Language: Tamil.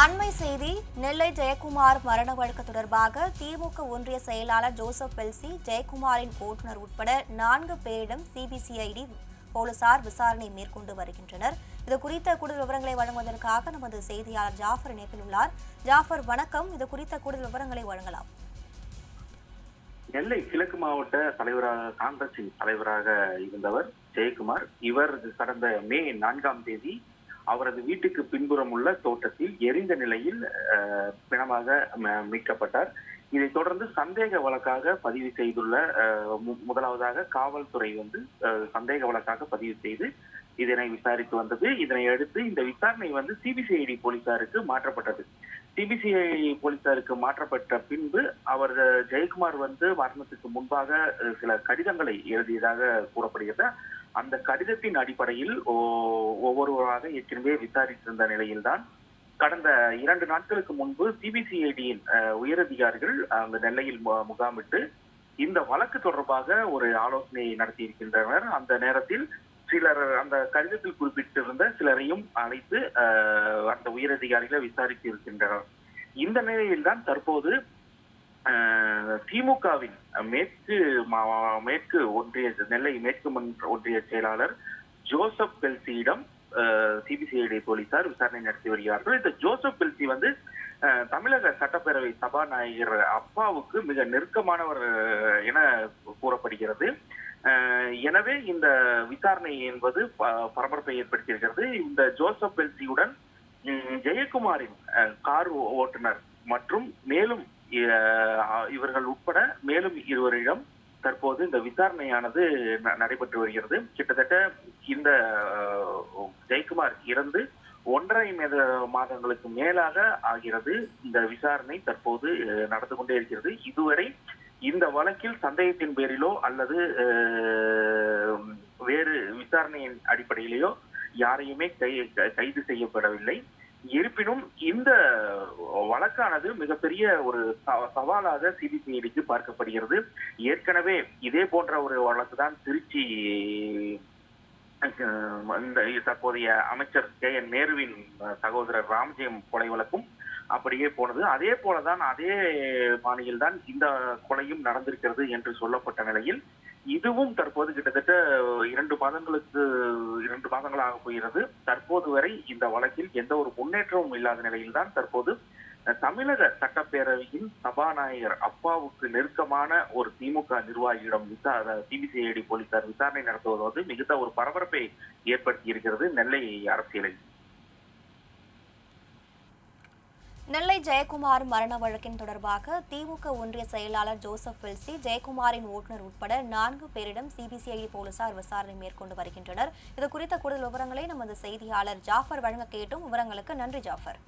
அண்மை செய்தி நெல்லை ஜெயக்குமார் மரண வழக்கு தொடர்பாக திமுக ஒன்றிய செயலாளர் ஜோசப் பெல்சி ஜெயக்குமாரின் ஓட்டுநர் உட்பட நான்கு பேரிடம் சிபிசிஐடி போலீசார் விசாரணை மேற்கொண்டு வருகின்றனர். இது குறித்த கூடுதல் விவரங்களை வழங்குவதற்காக நமது செய்தியாளர் ஜாஃபர் இணைப்பில் உள்ளார். ஜாஃபர் வணக்கம். இது குறித்த கூடுதல் விவரங்களை வழங்கலாம். நெல்லை கிழக்கு மாவட்ட தலைவராக காங்கிரசின் தலைவராக இருந்தவர் ஜெயக்குமார். இவர் கடந்த மே நான்காம் தேதி அவரது வீட்டுக்கு பின்புறம் உள்ள தோட்டத்தில் எரிந்த நிலையில் அஹ், பிணமாக மீட்கப்பட்டார். இதைத் தொடர்ந்து சந்தேக வழக்காக பதிவு செய்துள்ள மு- முதலாவதாக காவல்துறை வந்து சந்தேக வழக்காக பதிவு செய்து இதனை விசாரித்து வந்தது. இதனை அடுத்து இந்த விசாரணை வந்து சிபிசிஐடி போலீசாருக்கு மாற்றப்பட்டது. சிபிசிஐடி போலீசாருக்கு மாற்றப்பட்ட பின்பு அவர் ஜெயக்குமார் வந்து மரணத்துக்கு முன்பாக அஹ், சில கடிதங்களை எழுதியதாக கூறப்படுகிறது. அந்த கடிதத்தின் அடிப்படையில் ஓ- ஒவ்வொருவராக ஏற்கனவே விசாரித்திருந்த நிலையில்தான் கடந்த இரண்டு நாட்களுக்கு முன்பு சிபிசிஐடியின் உயரதிகாரிகள் அங்கு நெல்லையில் மு- முகாமிட்டு இந்த வழக்கு தொடர்பாக ஒரு ஆலோசனை நடத்தியிருக்கின்றனர். அந்த நேரத்தில் சிலர் அந்த கடிதத்தில் குறிப்பிட்டிருந்த சிலரையும் அழைத்து அஹ், அந்த உயரதிகாரிகளை விசாரித்து இருக்கின்றனர் இந்த நிலையில்தான் தற்போது திமுகவின் மேற்கு மேற்கு ஒன்றிய நெல்லை மேற்கு மன்ற ஒன்றிய செயலாளர் ஜோசப் பெல்சியிடம் சிபிசிஐடி போலீசார் விசாரணை நடத்தி வருகிறார்கள். இந்த ஜோசப் பெல்சி வந்து தமிழக சட்டப்பேரவை சபாநாயகர் அப்பாவுக்கு மிக நெருக்கமானவர் என கூறப்படுகிறது. எனவே இந்த விசாரணை என்பது ப- பரபரப்பை ஏற்படுத்தியிருக்கிறது. இந்த ஜோசப் பெல்சியுடன் ஜெயக்குமாரின் அஹ், கார் ஓ- ஓட்டுநர் மற்றும் மேலும் இவர்கள் உட்பட மேலும் இருவரிடம் தற்போது இந்த விசாரணையானது ந- நடைபெற்று வருகிறது. கிட்டத்தட்ட இந்த ஜெயக்குமார் இறந்து ஒன்றரை மேத மாதங்களுக்கு மேலாக ஆகிறது. இந்த விசாரணை தற்போது நடந்து கொண்டே இருக்கிறது. இதுவரை இந்த வழக்கில் சந்தேகத்தின் பேரிலோ அல்லது வேறு விசாரணையின் அடிப்படையிலேயோ யாரையுமே கை கைது செய்யப்படவில்லை. இருப்பினும் இந்த வழக்கானது மிகப்பெரிய ஒரு சவாலாக சிபிசிஐடிக்கு பார்க்கப்படுகிறது. ஏற்கனவே இதே போன்ற ஒரு வழக்கு தான் திருச்சி இந்த தற்போதைய அமைச்சர் கே என் நேருவின் சகோதரர் ராம்ஜெயம் கொலை வழக்கும் அப்படியே போனது. அதே போலதான் அதே பாணியில் தான் இந்த கொலையும் நடந்திருக்கிறது என்று சொல்லப்பட்ட நிலையில் இதுவும் தற்போது கிட்டத்தட்ட இரண்டு மாதங்களுக்கு இரண்டு மாதங்களாக போகிறது. தற்போது வரை இந்த வழக்கில் எந்த ஒரு முன்னேற்றமும் இல்லாத நிலையில்தான் தற்போது தமிழக சட்டப்பேரவையின் சபாநாயகர் அப்பாவுக்கு நெருக்கமான ஒரு திமுக நிர்வாகியிடம் விசார சிபிசிஐடி போலீசார் விசாரணை நடத்துவது வந்து மிகுந்த ஒரு பரபரப்பை ஏற்படுத்தி இருக்கிறது நெல்லை அரசியலில். நெல்லை ஜெயக்குமார் மரண வழக்கின் தொடர்பாக திமுக ஒன்றிய செயலாளர் ஜோசப் வெல்சி ஜெயக்குமாரின் ஓட்டுநர் உட்பட நான்கு பேரிடம் சிபிசிஐடி போலீசார் விசாரணை மேற்கொண்டு வருகின்றனர். இது குறித்த கூடுதல் விவரங்களை நமது செய்தியாளர் ஜாஃபர் வழங்க கேட்டும். விவரங்களுக்கு நன்றி ஜாஃபர்.